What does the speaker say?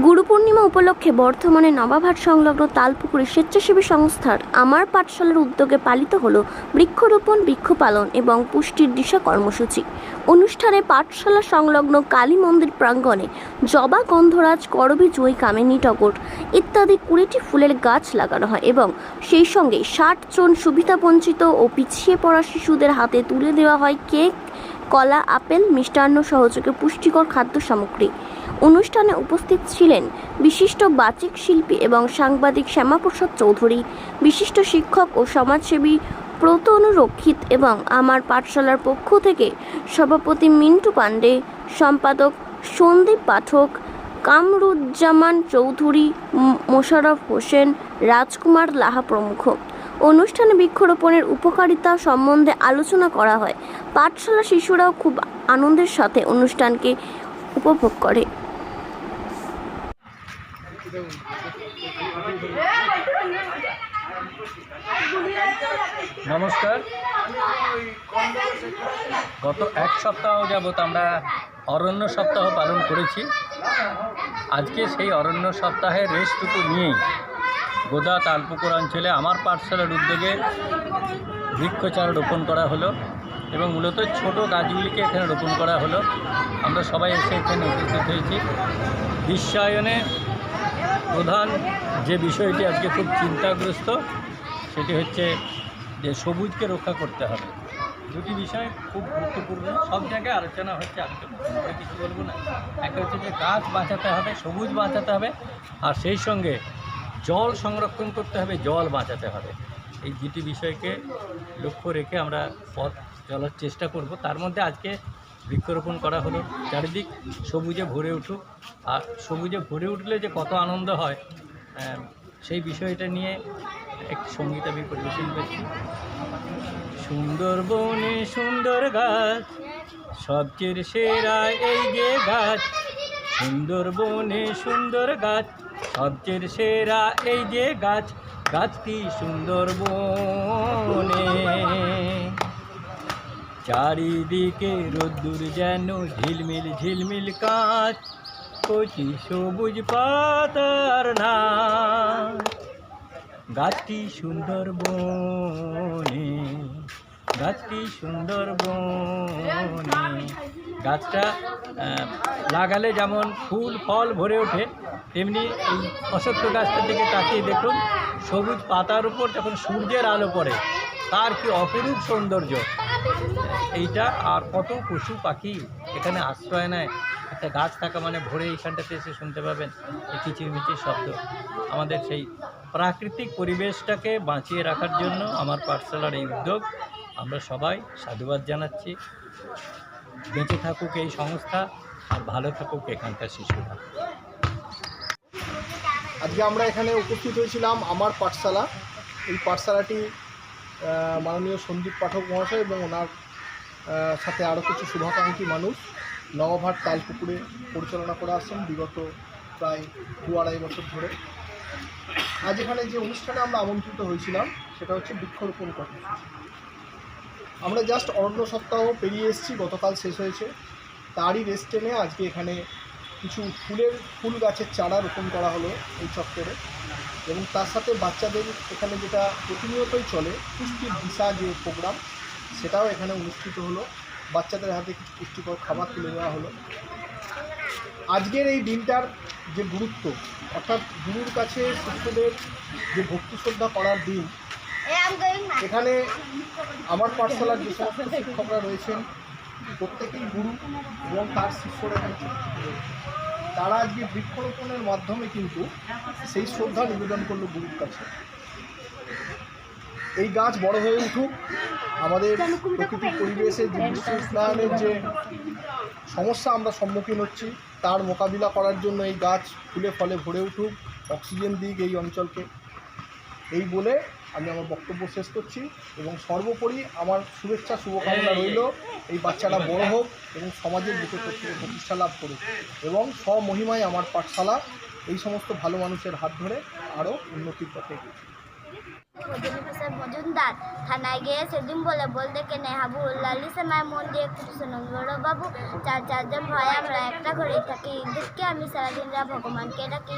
গুরু পূর্ণিমা উপলক্ষে বর্ধমানে নবাবহাট সংলগ্ন তালপুকুরে স্বেচ্ছাসেবী সংস্থার আমার পাঠশালার উদ্যোগে পালিত হলো বৃক্ষরোপণ, বৃক্ষপালন এবং পুষ্টির দিশা কর্মসূচি। অনুষ্ঠানে পাঠশালা সংলগ্ন কালী মন্দির প্রাঙ্গণে জবা গন্ধরাজ, করবী জয়ী কামিনী টগর ইত্যাদি কুড়িটি ফুলের গাছ লাগানো হয় এবং সেই সঙ্গে ষাট জন সুবিধাবঞ্চিত ও পিছিয়ে পড়া শিশুদের হাতে তুলে দেওয়া হয় কেক কলা, আপেল, মিষ্টান্ন সহযোগে পুষ্টিকর খাদ্য সামগ্রী। অনুষ্ঠানে উপস্থিত ছিলেন বিশিষ্ট বাচিক শিল্পী এবং সাংবাদিক শ্যামাপ্রসাদ চৌধুরী, বিশিষ্ট শিক্ষক ও সমাজসেবী প্রত অনুরক্ষিত এবং আমার পাঠশালার পক্ষ থেকে সভাপতি মিন্টু পাণ্ডে, সম্পাদক সন্দীপ পাঠক, কামরুজ্জামান চৌধুরী, ম- মোশাররফ হোসেন, রাজকুমার লাহা প্রমুখ। অনুষ্ঠানে বৃক্ষরোপণের উপকারিতা সম্বন্ধে আলোচনা করা হয়। পাঠশালা শিশুরাও খুব আনন্দের সাথে অনুষ্ঠানকে উপভোগ করে। নমস্কার। গত এক সপ্তাহ যাবৎ আমরা অরণ্য সপ্তাহ পালন করেছি। আজকে সেই অরণ্য সপ্তাহের রেসটুকু নিয়েই গোদা তালপুকুর অঞ্চলে আমার পাঠশালার উদ্যোগে বৃক্ষচারা রোপণ করা হলো এবং মূলত ছোট গাছগুলিকে এখানে রোপণ করা হলো। আমরা সবাই এসে এখানে উপস্থিত হয়েছি। বিশ্বায়নে প্রধান যে বিষয়টি আজকে খুব চিন্তাগ্রস্ত, সেটি হচ্ছে যে সবুজকে রক্ষা করতে হবে। দুটি বিষয় খুব গুরুত্বপূর্ণ। সব জায়গায় আলোচনা হচ্ছে তো কিছু বলব না। একটা হচ্ছে যে গাছ বাঁচাতে হবে, সবুজ বাঁচাতে হবে। আর সেই সঙ্গে জল সংরক্ষণ করতে হবে, জল বাঁচাতে হবে। এই দুটি বিষয়কে লক্ষ্য রেখে আমরা পথ চলার চেষ্টা করব। তার মধ্যে আজকে বৃক্ষরোপণ করা হলো। চারিদিক সবুজে ভরে উঠুক। আর সবুজে ভরে উঠলে যে কত আনন্দ হয় সেই বিষয়টা নিয়ে একটি সংগীত আমি পরিবেশন করছি। সুন্দরবনে সুন্দর গাছ, সবচেয়ে সেরা এই যে গাছ সুন্দরবনে সুন্দর গাছ, সবচেয়ে সেরা এই যে গাছ, গাছটি সুন্দর বনে চারিদিকে রোদ্দুর যেন ঝিলমিল ঝিলমিল কাঁচ কচি সবুজ পাতার না গাছটি সুন্দর বনে গাছটি সুন্দর বনে গাছটা লাগালে যেমন ফুল, ফল ভরে ওঠে, তেমনি এই অশ্বত্থ গাছটার দিকে তাকিয়ে দেখুন, সবুজ পাতার উপর যখন সূর্যের আলো পড়ে, তার কি অপরূপ সৌন্দর্য। এইটা আর কত পশু পাখি এখানে আশ্রয় নেয়। একটা গাছ থাকা মানে ভোরে এইখানটাতে এসে শুনতে পাবেন, এই কিচিরমিচির শব্দ। আমাদের সেই প্রাকৃতিক পরিবেশটাকে বাঁচিয়ে রাখার জন্য আমার পাঠশালার এই উদ্যোগ। আমরা সবাই সাধুবাদ জানাচ্ছি। বেঁচে থাকুক এই সংস্থা, আর ভালো থাকুক এখানকার শিশুরা। আজকে আমরা এখানে উপস্থিত হয়েছিলাম আমার পাঠশালা। এই পাঠশালাটি মাননীয় সন্দীপ পাঠক মহাশয় এবং ওনার সাথে আরও কিছু শুভাকাঙ্ক্ষী মানুষ নবভাট তালপুকুরে পরিচালনা করে আসছেন বিগত প্রায় দু আড়াই বছর ধরে। আজ এখানে যে অনুষ্ঠানে আমরা আমন্ত্রিত হয়েছিলাম, সেটা হচ্ছে বৃক্ষরোপণ কর্মসূচি। আমরা জাস্ট অরণ্য সপ্তাহ পেরিয়ে এসেছি, গতকাল শেষ হয়েছে। তারই রেস্ট টেনে আজকে এখানে কিছু ফুলের, ফুল গাছের চারা রোপণ করা হলো এই চত্বরে। এবং তার সাথে বাচ্চাদের এখানে যেটা প্রতিনিয়তই চলে, পুষ্টির দিশা যে প্রোগ্রাম সেটাও এখানে অনুষ্ঠিত হলো। বাচ্চাদের হাতে কিছু পুষ্টিকর খাবার তুলে দেওয়া হলো। আজকের এই দিনটার যে গুরুত্ব, অর্থাৎ গুরুর কাছে শিশুদের যে ভক্তি শ্রদ্ধা করার দিন এখানে আমার পাঠশালার যে সমস্ত শিক্ষকরা রয়েছেন, প্রত্যেকেই গুরু এবং তার শিষ্যরা রয়েছে। তারা আজকে বৃক্ষরোপণের মাধ্যমে কিন্তু সেই শ্রদ্ধা নিবেদন করল গুরুর কাছে। এই গাছ বড় হয়ে উঠুক, আমাদের প্রকৃতির পরিবেশে যে উষ্ণায়নের যে সমস্যা আমরা সম্মুখীন হচ্ছি, তার মোকাবিলা করার জন্য এই গাছ ফুলে ফলে ভরে উঠুক, অক্সিজেন দিক এই অঞ্চলকে। এই বলে আমি আমার বক্তব্য শেষ করছি এবং সর্বোপরি আমার শুভেচ্ছা শুভকামনা রইল। এই বাচ্চারা বড় হোক এবং সমাজের বুকে প্রত্যেকে প্রতিষ্ঠা লাভ করুক এবং স্বমহিমায় আমার পাঠশালা এই সমস্ত ভালো মানুষের হাত ধরে আরও উন্নতির পথে মজুমদার থানায় গিয়ে সেদিন বলে বল দেখে নেহাবু লালি সময় মন দিয়ে একটু শুনুন বড় বাবু। চার চারজন ভয় আমরা একটা ঘরেই থাকি। দেখকে আমি সারাদিন ভগবানকে ডাকি।